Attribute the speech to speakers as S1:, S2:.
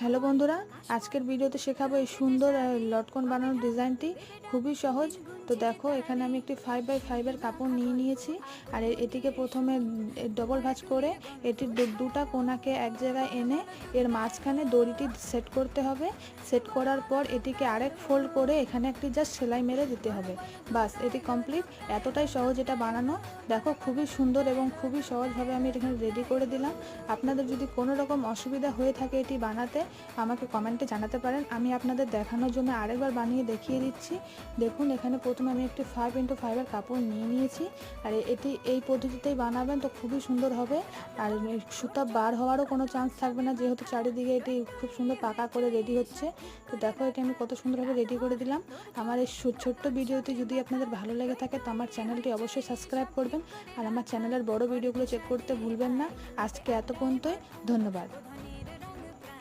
S1: Hello বন্ধুরা আজকের ভিডিওতে শেখাবো এই সুন্দর লটকন বানানোর ডিজাইনটি। খুবই সহজ। তো দেখো, এখানে আমি একটি ফাইভ বাই ফাইভের কাপড় নিয়ে নিয়েছি। আর এটিকে প্রথমে ডবল ভাঁজ করে এটির দুটা কোনাকে এক জায়গায় এনে এর মাঝখানে দড়িটি সেট করতে হবে। সেট করার পর এটিকে আরেক ফোল্ড করে এখানে একটি জাস্ট সেলাই মেরে দিতে হবে। বাস, এটি কমপ্লিট এতটাই সহজ এটা বানানো। দেখো, খুবই সুন্দর এবং খুবই সহজভাবে আমি এখানে রেডি করে দিলাম। আপনাদের যদি কোনো রকম অসুবিধা হয়ে থাকে এটি বানাতে, আমাকে কমেন্টে জানাতে পারেন। আমি আপনাদের দেখানোর জন্য আরেকবার বানিয়ে দেখিয়ে দিচ্ছি। দেখুন, এখানে প্রথমে আমি একটি ফাইভ ইন্টু ফাইভের কাপড় নিয়ে নিয়েছি। আর এটি এই পদ্ধতিতেই বানাবেন তো খুবই সুন্দর হবে। আর সুতা বার হওয়ারও কোনো চান্স থাকবে না, যেহেতু চারিদিকে এটি খুব সুন্দর পাকা করে রেডি হচ্ছে। তো দেখো এটি আমি কত সুন্দরভাবে রেডি করে দিলাম। আমার এই ছোট্ট ভিডিওটি যদি আপনাদের ভালো লেগে থাকে, তো আমার চ্যানেলটি অবশ্যই সাবস্ক্রাইব করবেন। আর আমার চ্যানেলের বড় ভিডিওগুলো চেক করতে ভুলবেন না। আজকে এত পর্যন্তই, ধন্যবাদ।